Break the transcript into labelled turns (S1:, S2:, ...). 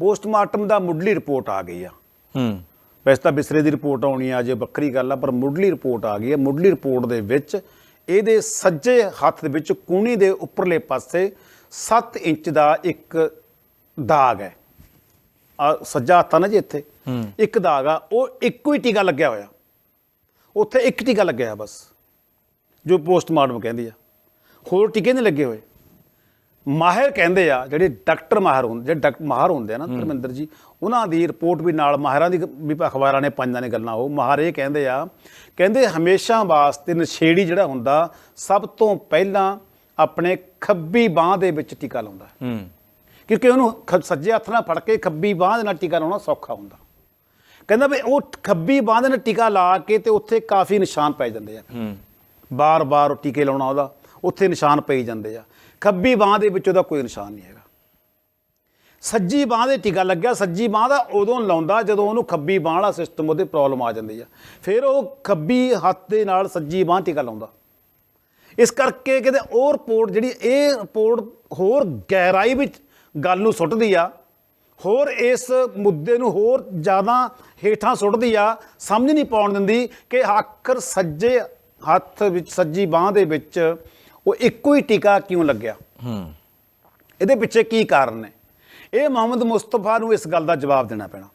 S1: Postmortem ਦਾ ਮੁੱਢਲੀ report ਆ ਗਈ ਆ।
S2: ਹੂੰ।
S1: ਵੈਸੇ ਤਾਂ ਬਿਸਰੇ ਦੀ ਰਿਪੋਰਟ ਆਉਣੀ ਆ ਜੇ ਵੱਖਰੀ ਗੱਲ ਆ ਪਰ ਮੁੱਢਲੀ ਰਿਪੋਰਟ ਆ ਗਈ ਹੈ ਮੁੱਢਲੀ ਰਿਪੋਰਟ ਦੇ ਵਿੱਚ ਇਹਦੇ ਸੱਜੇ ਹੱਥ ਦੇ ਵਿੱਚ ਕੂਣੀ ਦੇ ਉੱਪਰਲੇ ਪਾਸੇ 7 ਇੰਚ ਦਾ ਇੱਕ ਦਾਗ ਹੈ। ਆ ਸੱਜਾ ਹੱਥ ਆ ਨਾ ਜੀ ਇੱਥੇ। ਇੱਕ ਦਾਗ ਆ ਉਹ ਇੱਕੋ ਹੀ ਟੀਕਾ ਲੱਗਿਆ ਹੋਇਆ। ਉੱਥੇ ਇੱਕ ਟੀਕਾ ਲੱਗਿਆ ਬਸ ਜੋ ਪੋਸਟਮਾਰਟਮ ਕਹਿੰਦੀ ਆ। ਹੋਰ ਟੀਕੇ ਨਹੀਂ ਲੱਗੇ ਹੋਏ। ਮਾਹਿਰ ਕਹਿੰਦੇ ਆ ਜਿਹੜੇ ਡਾਕਟਰ ਮਾਹਿਰ ਹੁੰਦੇ ਜਿਹੜੇ ਡਾਕਟਰ ਮਾਹਿਰ ਹੁੰਦੇ ਆ ਨਾ ਧਰਮਿੰਦਰ ਜੀ ਉਹਨਾਂ ਦੀ ਰਿਪੋਰਟ ਵੀ ਨਾਲ ਮਾਹਿਰਾਂ ਦੀ ਵੀ ਅਖਬਾਰਾਂ ਨੇ ਪੰਜਾਂ ਨੇ ਗੱਲਾਂ ਉਹ। ਮਾਹਿਰ ਇਹ ਕਹਿੰਦੇ ਆ ਕਹਿੰਦੇ ਹਮੇਸ਼ਾ ਵਾਸਤੇ ਨਸ਼ੇੜੀ ਜਿਹੜਾ ਹੁੰਦਾ ਸਭ ਤੋਂ ਪਹਿਲਾਂ ਆਪਣੇ ਖੱਬੀ ਬਾਹ ਦੇ ਵਿੱਚ ਟੀਕਾ ਲਾਉਂਦਾ ਹੈ। ਕਿਉਂਕਿ ਉਹਨੂੰ ਸੱਜੇ ਹੱਥ ਨਾਲ ਫੜ ਕੇ ਖੱਬੀ ਬਾਹ ਦੇ ਨਾਲ ਟੀਕਾ ਲਾਉਣਾ ਸੌਖਾ ਹੁੰਦਾ। ਕਹਿੰਦਾ ਵੀ ਉਹ ਖੱਬੀ ਬਾਹ ਦੇ ਨਾਲ ਟੀਕਾ ਲਾ ਕੇ ਤੇ ਉੱਥੇ ਕਾਫੀ ਨਿਸ਼ਾਨ ਪੈ ਜਾਂਦੇ ਆ।
S2: ਹੂੰ।
S1: ਬਾਰ-ਬਾਰ ਉਹ ਟੀਕੇ ਲਾਉਣਾ ਉਹਦਾ ਉੱਥੇ ਨਿਸ਼ਾਨ ਪਈ ਜਾਂਦੇ ਆ। ਖੱਬੀ ਬਾਹ ਦੇ ਵਿੱਚ ਉਹਦਾ ਕੋਈ ਨਿਸ਼ਾਨ ਨਹੀਂ ਹੈਗਾ। ਸੱਜੀ ਬਾਹ ਦੇ ਟੀਕਾ ਲੱਗਿਆ, ਸੱਜੀ ਬਾਹ ਦਾ ਉਦੋਂ ਲਾਉਂਦਾ ਜਦੋਂ ਉਹਨੂੰ ਖੱਬੀ ਬਾਹ ਵਾਲਾ ਸਿਸਟਮ ਉਹਦੇ ਪ੍ਰੋਬਲਮ ਆ ਜਾਂਦੀ ਆ। ਫਿਰ ਉਹ ਖੱਬੀ ਹੱਥ ਦੇ ਨਾਲ ਸੱਜੀ ਬਾਹ ਟੀਕਾ ਲਾਉਂਦਾ। ਇਸ ਕਰਕੇ ਕਹਿੰਦੇ ਉਹ ਰਿਪੋਰਟ ਜਿਹੜੀ ਇਹ ਰਿਪੋਰਟ ਹੋਰ ਗਹਿਰਾਈ ਵਿੱਚ ਗੱਲ ਨੂੰ ਸੁੱਟਦੀ ਆ, ਹੋਰ ਇਸ ਮੁੱਦੇ ਨੂੰ ਹੋਰ ਜ਼ਿਆਦਾ ਹੇਠਾਂ ਸੁੱਟਦੀ ਆ, ਸਮਝ ਨਹੀਂ ਪਾਉਣ ਦਿੰਦੀ ਕਿ ਆਖਰ ਸੱਜੇ ਹੱਥ ਵਿੱਚ, ਸੱਜੀ ਬਾਹ ਦੇ ਵਿੱਚ ਉਹ ਇੱਕੋ ਹੀ ਟੀਕਾ ਕਿਉਂ ਲੱਗਿਆ?
S2: ਹੂੰ।
S1: ਇਹਦੇ ਪਿੱਛੇ ਕੀ ਕਾਰਨ ਨੇ? ਇਹ ਮੁਹੰਮਦ ਮੁਸਤਫਾ ਨੂੰ ਇਸ ਗੱਲ ਦਾ ਜਵਾਬ ਦੇਣਾ ਪੈਣਾ।